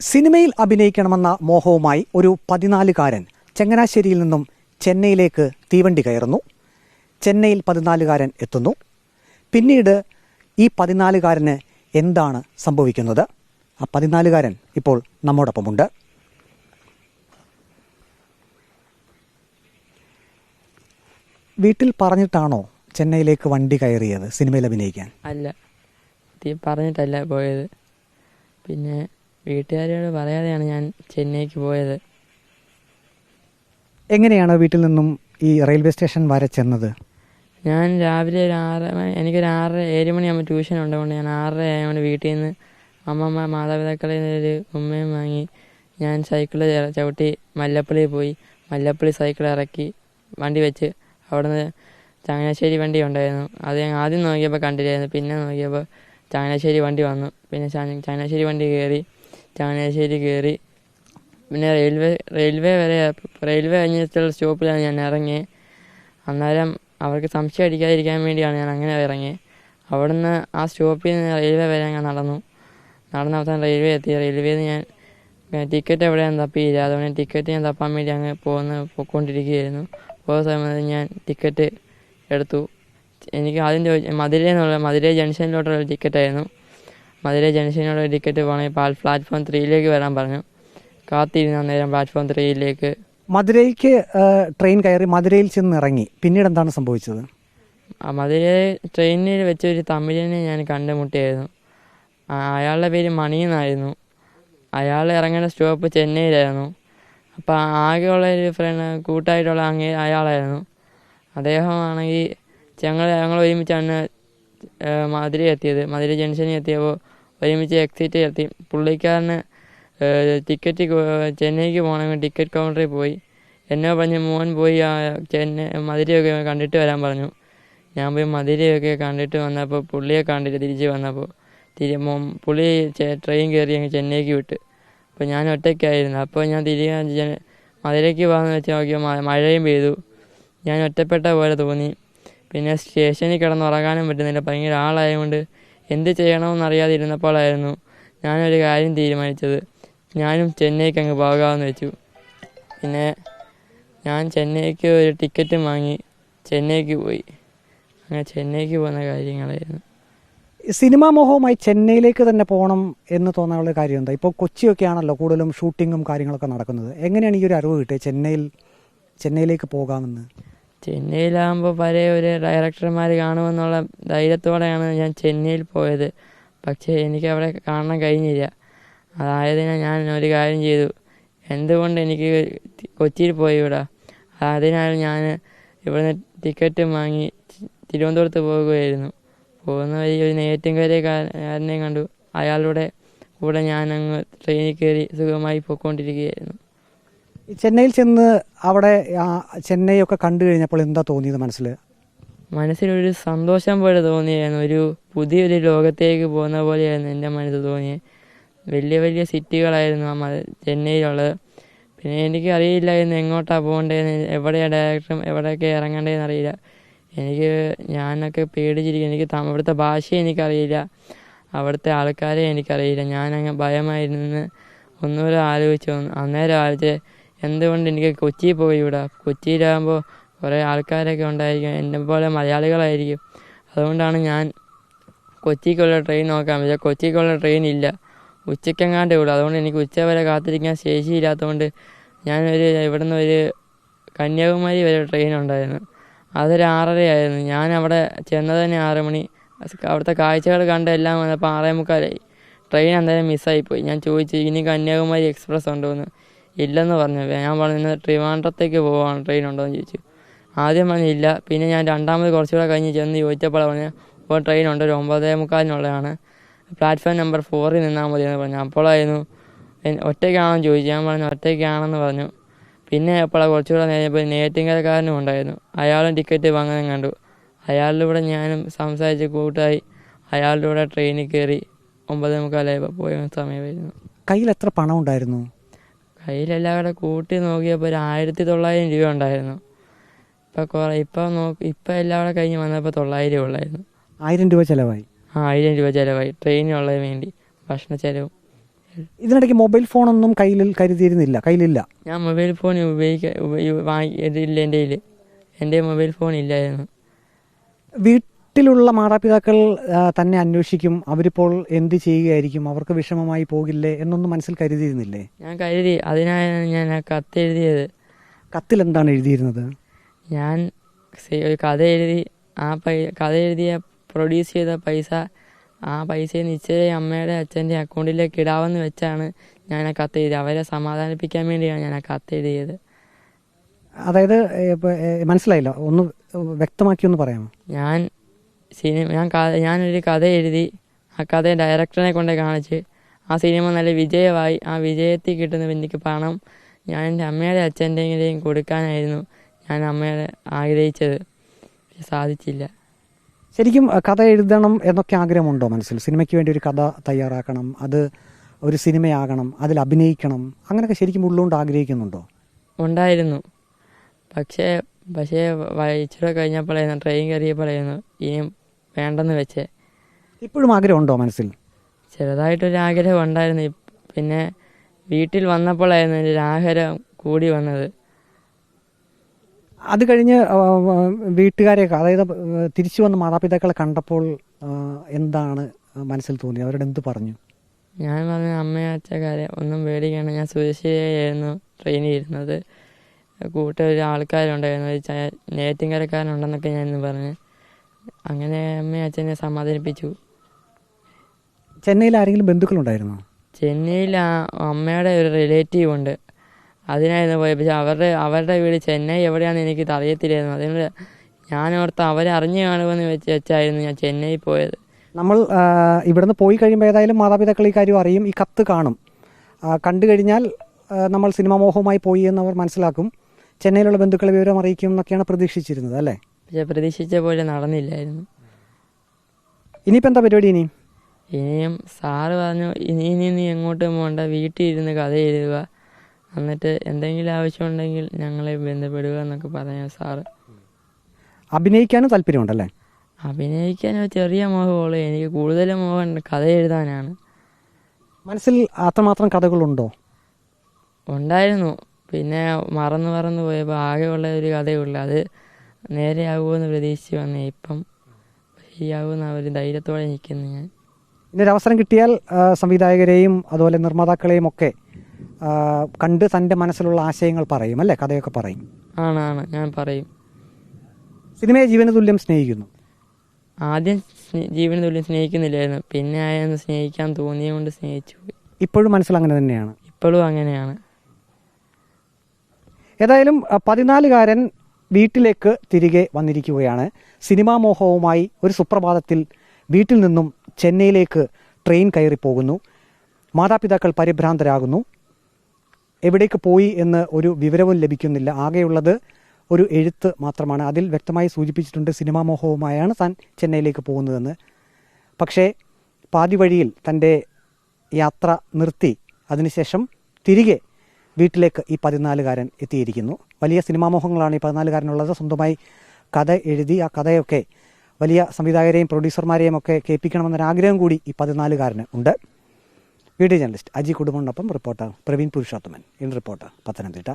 സിനിമയിൽ അഭിനയിക്കണമെന്ന മോഹവുമായി ഒരു പതിനാലുകാരൻ ചങ്ങനാശ്ശേരിയിൽ നിന്നും ചെന്നൈയിലേക്ക് തീവണ്ടി കയറുന്നു. ചെന്നൈയിൽ പതിനാലുകാരൻ എത്തുന്നു. പിന്നീട് ഈ പതിനാലുകാരന് എന്താണ് സംഭവിക്കുന്നത്? ആ പതിനാലുകാരൻ ഇപ്പോൾ നമ്മോടൊപ്പമുണ്ട്. വീട്ടിൽ പറഞ്ഞിട്ടാണോ ചെന്നൈയിലേക്ക് വണ്ടി കയറിയത് സിനിമയിൽ അഭിനയിക്കാൻ? അല്ല. പറഞ്ഞിട്ടല്ല പോയത്. പിന്നെ വീട്ടുകാരോട് പറയാതെയാണ് ഞാൻ ചെന്നൈക്ക് പോയത്. എങ്ങനെയാണ് വീട്ടിൽ നിന്നും ഈ റെയിൽവേ സ്റ്റേഷൻ വരെ ചെന്നത്? ഞാൻ രാവിലെ ഒരു ആറ് മണി എനിക്കൊരു ആറ് ഏഴ് മണിയാകുമ്പോൾ ട്യൂഷൻ ഉള്ളതുകൊണ്ട് ഞാൻ ആറര ആയതുകൊണ്ട് വീട്ടിൽ നിന്ന് അമ്മമ്മ മാതാപിതാക്കളിൽ നിന്ന് ഒരു ഉമ്മയും വാങ്ങി ഞാൻ സൈക്കിൾ ചവിട്ടി മല്ലപ്പള്ളിയിൽ പോയി. മല്ലപ്പള്ളി സൈക്കിൾ ഇറക്കി വണ്ടി വെച്ച് അവിടുന്ന് ചങ്ങനാശ്ശേരി വണ്ടി ഉണ്ടായിരുന്നു. അത് ഞാൻ ആദ്യം നോക്കിയപ്പോൾ കണ്ടില്ലായിരുന്നു. പിന്നെ നോക്കിയപ്പോൾ ചങ്ങനാശ്ശേരി വണ്ടി വന്നു. പിന്നെ ചങ്ങ- ചങ്ങനാശ്ശേരി വണ്ടി കയറി ചങ്ങനാശ്ശേരി കയറി പിന്നെ റെയിൽവേ റെയിൽവേ വരെ റെയിൽവേ കഴിഞ്ഞിട്ടുള്ള സ്റ്റോപ്പിലാണ് ഞാൻ ഇറങ്ങിയത് അന്നേരം അവർക്ക് സംശയം അടിക്കാതിരിക്കാൻ വേണ്ടിയാണ് ഞാൻ അങ്ങനെ ഇറങ്ങിയത് അവിടുന്ന് ആ സ്റ്റോപ്പിൽ നിന്ന് റെയിൽവേ വരെ ഞാൻ നടന്നു. നടന്ന അവസാനം റെയിൽവേ എത്തി. റെയിൽവേയിൽ ഞാൻ ടിക്കറ്റ് എവിടെയാണ് തപ്പിയില്ല അതുകൊണ്ട് ടിക്കറ്റ് ഞാൻ തപ്പാൻ വേണ്ടി അങ്ങ് പോകുന്ന പൊയ്ക്കൊണ്ടിരിക്കുകയായിരുന്നു. പോകുന്ന സമയത്ത് ഞാൻ ടിക്കറ്റ് എടുത്തു. എനിക്ക് ആദ്യം ചോദിച്ച മധുരയിൽ നിന്നുള്ള മധുരൈ ജംഗ്ഷനിലോട്ടുള്ള ടിക്കറ്റായിരുന്നു. മധുരൈ ജംഗ്ഷനിലുള്ള ടിക്കറ്റ് പോകണമെങ്കിൽ പാൽ പ്ലാറ്റ്ഫോം ത്രീയിലേക്ക് വരാൻ പറഞ്ഞു. കാത്തിരുന്ന നേരം പ്ലാറ്റ്ഫോം ത്രീയിലേക്ക് മധുരയ്ക്ക് ട്രെയിൻ കയറി മധുരയിൽ ചെന്ന് ഇറങ്ങി പിന്നീട് എന്താണ് സംഭവിച്ചത്? മധുരൈ ട്രെയിനിൽ വെച്ച് ഒരു തമിഴനെ ഞാൻ കണ്ടുമുട്ടിയായിരുന്നു. അയാളുടെ പേര് മണി എന്നായിരുന്നു. അയാൾ ഇറങ്ങേണ്ട സ്റ്റോപ്പ് ചെന്നൈയിലായിരുന്നു. അപ്പോൾ ആകെയുള്ള ഒരു ഫ്രണ്ട് കൂട്ടായിട്ടുള്ള അങ്ങേ അയാളായിരുന്നു. അദ്ദേഹമാണെങ്കിൽ ഞങ്ങൾ ഞങ്ങൾ ഒരുമിച്ചാണ് മധുര എത്തിയത്. മധുര ജംഗ്ഷനിൽ എത്തിയപ്പോൾ ഒരുമിച്ച് എക്സിറ്റ് എത്തി. പുള്ളിക്കാരന് ടിക്കറ്റ് ചെന്നൈക്ക് പോകണമെങ്കിൽ ടിക്കറ്റ് കൗണ്ടറിൽ പോയി. എന്നെ പറഞ്ഞ് മോൻ പോയി ആ ചെന്നൈ മധുരയൊക്കെ കണ്ടിട്ട് വരാൻ പറഞ്ഞു. ഞാൻ പോയി മധുരയൊക്കെ കണ്ടിട്ട് വന്നപ്പോൾ പുള്ളിയെ കണ്ടിട്ട് തിരിച്ച് വന്നപ്പോൾ തിരി പുള്ളി ട്രെയിൻ കയറി അങ്ങ് ചെന്നൈക്ക് വിട്ട്. അപ്പോൾ ഞാൻ ഒറ്റയ്ക്കായിരുന്നു. അപ്പോൾ ഞാൻ തിരികെ മധുരയ്ക്ക് പോകാമെന്ന് വെച്ച് നോക്കിയാൽ മഴയും പെയ്തു. ഞാൻ ഒറ്റപ്പെട്ട പോലെ തോന്നി. പിന്നെ സ്റ്റേഷനിൽ കിടന്ന് ഉറങ്ങാനും പറ്റുന്നില്ല. ഭയങ്കര ആളായതുകൊണ്ട് എന്ത് ചെയ്യണമെന്നറിയാതിരുന്നപ്പോഴായിരുന്നു ഞാനൊരു കാര്യം തീരുമാനിച്ചത്. ഞാനും ചെന്നൈക്ക് അങ്ങ് പോകാമെന്ന് വെച്ചു. പിന്നെ ഞാൻ ചെന്നൈക്ക് ഒരു ടിക്കറ്റും വാങ്ങി ചെന്നൈക്ക് പോയി. അങ്ങനെ ചെന്നൈക്ക് പോകുന്ന കാര്യങ്ങളായിരുന്നു. സിനിമാ മോഹവുമായി ചെന്നൈയിലേക്ക് തന്നെ പോകണം എന്ന് തോന്നാനുള്ള കാര്യം എന്താ? ഇപ്പോൾ കൊച്ചിയൊക്കെ ആണല്ലോ കൂടുതലും ഷൂട്ടിങ്ങും കാര്യങ്ങളൊക്കെ നടക്കുന്നത്. എങ്ങനെയാണ് ഈ ഒരു അറിവ് കിട്ടിയത് ചെന്നൈയിൽ ചെന്നൈയിലേക്ക് പോകാമെന്ന്? ചെന്നൈയിലാകുമ്പോൾ പഴയ ഒരു ഡയറക്ടർമാർ കാണുമെന്നുള്ള ധൈര്യത്തോടെയാണ് ഞാൻ ചെന്നൈയിൽ പോയത്. പക്ഷേ എനിക്ക് അവിടെ കാണാൻ കഴിഞ്ഞില്ല. അതായതിനാൽ ഞാൻ ഒരു കാര്യം ചെയ്തു. എന്തുകൊണ്ട് എനിക്ക് കൊച്ചിയിൽ പോയി വിടാ അതിനാൽ ഞാൻ ഇവിടുന്ന് ടിക്കറ്റ് വാങ്ങി തിരുവനന്തപുരത്ത് പോകുകയായിരുന്നു. പോകുന്ന വഴി ഒരു നെയ്യാറ്റിൻകരക്കാരനെ കണ്ടു. അയാളുടെ കൂടെ ഞാൻ അങ്ങ് ട്രെയിനിൽ കയറി സുഖമായി പോയിക്കൊണ്ടിരിക്കുകയായിരുന്നു. ചെന്നൈയിൽ ചെന്ന് അവിടെ ചെന്നൈ ചെന്നൈയൊക്കെ കണ്ടു കഴിഞ്ഞപ്പോൾ എന്താ തോന്നിയത് മനസ്സിൽ മനസ്സിലൊരു സന്തോഷം പോലെ തോന്നിയായിരുന്നു. ഒരു പുതിയൊരു ലോകത്തേക്ക് പോകുന്ന പോലെയായിരുന്നു എന്റെ മനസ്സിൽ തോന്നിയത്. വലിയ വലിയ സിറ്റികളായിരുന്നു ആ ചെന്നൈയിലുള്ളത് പിന്നെ എനിക്ക് അറിയില്ലായിരുന്നു എങ്ങോട്ടാണ് പോകേണ്ടതെന്ന് എവിടെയാണ് ഡയറക്ടറും എവിടെയൊക്കെ ഇറങ്ങേണ്ടതെന്ന് അറിയില്ല. എനിക്ക് ഞാനൊക്കെ പേടിച്ചിരിക്കും എനിക്ക് അവിടുത്തെ ഭാഷ എനിക്കറിയില്ല. അവിടുത്തെ ആൾക്കാരെ എനിക്കറിയില്ല. ഞാനങ്ങ് ഭയമായിരുന്നു ഒന്നുകൂടെ ആലോചിച്ചു. അന്നേരം ആലോചിച്ച് എന്തുകൊണ്ട് എനിക്ക് കൊച്ചിയിൽ പോയി വിടാം കൊച്ചിയിലാകുമ്പോൾ കുറേ ആൾക്കാരൊക്കെ ഉണ്ടായിരിക്കും. എന്നെ പോലെ മലയാളികളായിരിക്കും. അതുകൊണ്ടാണ് ഞാൻ കൊച്ചിക്കുള്ള ട്രെയിൻ നോക്കാൻ പക്ഷേ കൊച്ചിക്കുള്ള ട്രെയിൻ ഇല്ല. ഉച്ചയ്ക്കെങ്ങാണ്ടേ ഉള്ളൂ അതുകൊണ്ട് എനിക്ക് ഉച്ച വരെ കാത്തിരിക്കാൻ ശേഷിയില്ലാത്തതുകൊണ്ട് ഞാനൊരു ഇവിടുന്ന് ഒരു കന്യാകുമാരി വരെ ട്രെയിൻ ഉണ്ടായിരുന്നു. അതൊരു ആറരയായിരുന്നു. ഞാൻ അവിടെ ചെന്നത് തന്നെ ആറ് മണി. അവിടുത്തെ കാഴ്ചകൾ കണ്ട എല്ലാം വന്നപ്പോൾ ആറേ മുക്കാലായി. ട്രെയിൻ എന്തായാലും മിസ്സായിപ്പോയി ഞാൻ ചോദിച്ചു ഇനി കന്യാകുമാരി എക്സ്പ്രസ് ഉണ്ടോ എന്ന് ഇല്ലെന്ന് പറഞ്ഞു. ഞാൻ പറഞ്ഞു "ഇന്ന് ട്രിവാൻഡ്രത്തേക്ക് പോവാണ്. ട്രെയിൻ ഉണ്ടോ എന്ന് ചോദിച്ചു. ആദ്യം പറഞ്ഞു ഇല്ല. പിന്നെ ഞാൻ രണ്ടാമത് കുറച്ചുകൂടെ കഴിഞ്ഞ് ചെന്ന് ചോദിച്ചപ്പോൾ പറഞ്ഞു ഇപ്പോൾ ട്രെയിൻ ഉണ്ട്. ഒരു ഒമ്പതേ മുക്കാലിനുള്ളതാണ്. പ്ലാറ്റ്ഫോം നമ്പർ ഫോറിൽ നിന്നാൽ മതി എന്ന് പറഞ്ഞു. അപ്പോഴായിരുന്നു ഒറ്റയ്ക്കാണെന്ന് ഒറ്റയ്ക്കാണോ ചോദിച്ചു. ഞാൻ പറഞ്ഞു ഒറ്റയ്ക്കാണെന്ന് പറഞ്ഞു. പിന്നെ എപ്പോഴാണ് കുറച്ചുകൂടെ നേരിപ്പോൾ നേറ്റിങ്കരക്കാരനും ഉണ്ടായിരുന്നു. അയാളും ടിക്കറ്റ് വാങ്ങാൻ കണ്ടു. അയാളുടെ കൂടെ ഞാനും സംസാരിച്ച് കൂട്ടായി. അയാളുടെ കൂടെ ട്രെയിനിൽ കയറി ഒമ്പതേ മുക്കാലായപ്പോൾ പോയ സമയമായിരുന്നു. കയ്യിൽ എത്ര പണം ഉണ്ടായിരുന്നു കയ്യിലെല്ലാം കൂടെ കൂട്ടി നോക്കിയപ്പോൾ ഒരു ആയിരത്തി തൊള്ളായിരം രൂപ ഉണ്ടായിരുന്നു. ഇപ്പം കുറേ ഇപ്പം നോക്കി ഇപ്പം എല്ലാം കൂടെ കഴിഞ്ഞ് വന്നപ്പോൾ തൊള്ളായിരം ഉള്ളായിരുന്നു. ആയിരം രൂപ ചിലവായി. ആ ആയിരം രൂപ ചിലവായി. ട്രെയിനുള്ളതിന് വേണ്ടി ഭക്ഷണ ചിലവും. ഇതിനിടയ്ക്ക് മൊബൈൽ ഫോണൊന്നും കയ്യിൽ കരുതിയിരുന്നില്ല കയ്യിലില്ല. ഞാൻ മൊബൈൽ ഫോൺ ഉപയോഗിക്കാൻ വാങ്ങി വാങ്ങിയിട്ടില്ല എന്റെ കയ്യിൽ എന്റെ മൊബൈൽ ഫോൺ ഇല്ലായിരുന്നു. വീട്ടിലുള്ള മാതാപിതാക്കൾ തന്നെ അന്വേഷിക്കും. അവരിപ്പോൾ എന്ത് ചെയ്യുകയായിരിക്കും? അവർക്ക് വിഷമമായി പോകില്ലേ എന്നൊന്നും മനസ്സിൽ കരുതിയിരുന്നില്ലേ? ഞാൻ കരുതി. അതിനായാണ് ഞാൻ ആ കത്ത് എഴുതിയത്. കത്തിൽ എന്താണ് എഴുതിയിരുന്നത്? ഞാൻ സെ- ഒരു കഥ എഴുതി ആ പൈ കഥ എഴുതിയ പ്രൊഡ്യൂസ് ചെയ്ത പൈസ ആ പൈസ നിശ്ചയ അമ്മയുടെ അച്ഛന്റെ അക്കൗണ്ടിലേക്ക് ഇടാവെന്ന് വെച്ചാണ് ഞാൻ ആ കത്ത് എഴുതിയത്. അവരെ സമാധാനിപ്പിക്കാൻ വേണ്ടിയാണ് ഞാൻ ആ കത്ത് എഴുതിയത്. അതായത് ഏ, ഇപ്പൊ, ഏ, മനസ്സിലായില്ല. ഒന്ന് വ്യക്തമാക്കി ഒന്ന് പറയാമോ? ഞാൻ സിനിമ ഞാൻ കഥ ഞാനൊരു കഥ എഴുതി ആ കഥ ഡയറക്ടറിനെ കൊണ്ട് കാണിച്ച് ആ സിനിമ നല്ല വിജയമായി. ആ വിജയത്തിൽ കിട്ടുന്ന എനിക്ക് പണം ഞാൻ എന്റെ അമ്മയുടെ അച്ഛന്റെയും കൊടുക്കാനായിരുന്നു ഞാൻ അമ്മയുടെ ആഗ്രഹിച്ചത്. സാധിച്ചില്ല. ശരിക്കും കഥ എഴുതണം എന്നൊക്കെ ആഗ്രഹമുണ്ടോ മനസ്സിൽ? സിനിമയ്ക്ക് വേണ്ടി ഒരു കഥ തയ്യാറാക്കണം അത് ഒരു സിനിമയാകണം അതിൽ അഭിനയിക്കണം അങ്ങനെയൊക്കെ ശരിക്കും ഉള്ളുകൊണ്ട് ആഗ്രഹിക്കുന്നുണ്ടോ? ഉണ്ടായിരുന്നു. പക്ഷേ പക്ഷേ ഇച്ചിരി കഴിഞ്ഞപ്പോഴായിരുന്നു ട്രെയിൻ കയറിയപ്പോഴായിരുന്നു ഇനിയും വേണ്ടെന്ന് വെച്ചേ. ഇപ്പോഴും ആഗ്രഹമുണ്ടോ മനസ്സിൽ? ചെറുതായിട്ടൊരു ആഗ്രഹം ഉണ്ടായിരുന്നു. പിന്നെ വീട്ടിൽ വന്നപ്പോഴായിരുന്നു എന്റെ ഒരു ആഗ്രഹം കൂടി വന്നത്. അത് കഴിഞ്ഞ് വീട്ടുകാരെയൊക്കെ അതായത് തിരിച്ചു വന്ന മാതാപിതാക്കളെ കണ്ടപ്പോൾ എന്താണ് മനസ്സിൽ തോന്നി അവരോട് എന്ത് പറഞ്ഞു? ഞാൻ പറഞ്ഞ അമ്മയും അച്ഛക്കാരെ ഒന്നും പേടിക്കണം ഞാൻ സുരക്ഷിതയായിരുന്നു ട്രെയിനിൽ ഇരുന്നത് കൂട്ടൊരു ആൾക്കാരുണ്ടായിരുന്നു നേറ്റിങ്കരക്കാരനുണ്ടെന്നൊക്കെ ഞാൻ ഇന്ന് പറഞ്ഞു. അങ്ങനെ അമ്മയും അച്ഛനെ സമാധാനിപ്പിച്ചു. ചെന്നൈയിൽ ആരെങ്കിലും ബന്ധുക്കളുണ്ടായിരുന്നോ? ചെന്നൈയിൽ ആ അമ്മയുടെ ഒരു റിലേറ്റീവ് ഉണ്ട്. അതിനായിരുന്നു പോയത്. പക്ഷെ അവരുടെ അവരുടെ വീട് ചെന്നൈ എവിടെയാണെന്ന് എനിക്ക് അറിയത്തില്ലായിരുന്നു. അതുകൊണ്ട് ഞാൻ ഓർത്ത് അവരെ അറിഞ്ഞു കാണുമെന്ന് വെച്ച് വെച്ചായിരുന്നു ഞാൻ ചെന്നൈ പോയത്. നമ്മൾ ഇവിടുന്ന് പോയി കഴിയുമ്പോൾ ഏതായാലും മാതാപിതാക്കൾ ഈ കാര്യം അറിയും. ഈ കത്ത് കാണും. കണ്ടു കഴിഞ്ഞാൽ നമ്മൾ സിനിമാ മോഹവുമായി പോയി എന്ന് അവർ മനസ്സിലാക്കും. ചെന്നൈയിലുള്ള ബന്ധുക്കളെ വിവരം അറിയിക്കും എന്നൊക്കെയാണ് പ്രതീക്ഷിച്ചിരുന്നത് അല്ലേ? പക്ഷെ പ്രതീക്ഷിച്ച പോലെ നടന്നില്ലായിരുന്നു. ഇനിയിപ്പോൾ എന്താ പരിപാടി ഇനി? ഇനിയും സാറ് പറഞ്ഞു ഇനി ഇനി നീ എങ്ങോട്ടും പോകണ്ട വീട്ടിൽ ഇരുന്ന് കഥ എഴുതുക. എന്നിട്ട് എന്തെങ്കിലും ആവശ്യമുണ്ടെങ്കിൽ ഞങ്ങളെ ബന്ധപ്പെടുക എന്നൊക്കെ പറഞ്ഞു സാറ്. അഭിനയിക്കാനും താല്പര്യമുണ്ടല്ലേ? അഭിനയിക്കാൻ ഒരു ചെറിയ മോഹമുള്ളൂ എനിക്ക് കൂടുതലും മോഹം കഥ എഴുതാനാണ്. മനസ്സിൽ അത്രമാത്രം കഥകളുണ്ടോ? ഉണ്ടായിരുന്നു. പിന്നെ മറന്നു മറന്നു പോയപ്പോൾ ആകെയുള്ള ഒരു കഥയുള്ളൂ. അത് നേരെയാകുമെന്ന് പ്രതീക്ഷിച്ച് വന്നേ. ഇപ്പം ശരിയാകുമെന്ന് ഒരു ധൈര്യത്തോടെ നിൽക്കുന്നു ഞാൻ. ഇന്നൊരു അവസരം കിട്ടിയാൽ സംവിധായകരെയും അതുപോലെ നിർമ്മാതാക്കളെയും ഒക്കെ കണ്ട് തന്റെ മനസ്സിലുള്ള ആശയങ്ങൾ പറയും അല്ലേ? കഥയൊക്കെ പറയും. ആണ് ആണ്. ഞാൻ പറയും. സിനിമയെ ജീവന തുല്യം സ്നേഹിക്കുന്നു. ആദ്യം ജീവന തുല്യം സ്നേഹിക്കുന്നില്ലായിരുന്നു. പിന്നെ ആയെന്ന് സ്നേഹിക്കാൻ തോന്നിയുകൊണ്ട് സ്നേഹിച്ചു ഇപ്പോഴും മനസ്സിൽ അങ്ങനെ തന്നെയാണ്. ഇപ്പോഴും അങ്ങനെയാണ്. ഏതായാലും പതിനാലുകാരൻ വീട്ടിലേക്ക് തിരികെ വന്നിരിക്കുകയാണ്. സിനിമാ മോഹവുമായി ഒരു സുപ്രഭാതത്തിൽ വീട്ടിൽ നിന്നും ചെന്നൈയിലേക്ക് ട്രെയിൻ കയറി പോകുന്നു. മാതാപിതാക്കൾ പരിഭ്രാന്തരാകുന്നു. എവിടേക്ക് പോയി എന്ന് ഒരു വിവരവും ലഭിക്കുന്നില്ല. ആകെയുള്ളത് ഒരു എഴുത്ത് മാത്രമാണ്. അതിൽ വ്യക്തമായി സൂചിപ്പിച്ചിട്ടുണ്ട് സിനിമാ മോഹവുമായാണ് താൻ ചെന്നൈയിലേക്ക് പോകുന്നതെന്ന്. പക്ഷേ പാതി വഴിയിൽ തന്റെ യാത്ര നിർത്തി. അതിനുശേഷം തിരികെ വീട്ടിലേക്ക് ഈ പതിനാലുകാരൻ എത്തിയിരിക്കുന്നു. വലിയ സിനിമാ മോഹങ്ങളാണ് ഈ പതിനാലുകാരനുള്ളത്. സ്വന്തമായി കഥ എഴുതി ആ കഥയൊക്കെ വലിയ സംവിധായകരെയും പ്രൊഡ്യൂസർമാരെയും ഒക്കെ കേൾപ്പിക്കണമെന്നൊരാഗ്രഹം കൂടി ഈ പതിനാലുകാരന് ഉണ്ട്. Video journalist Aji കുടുംബനൊപ്പം reporter Praveen Purushothaman. In reporter Pathanamthitta.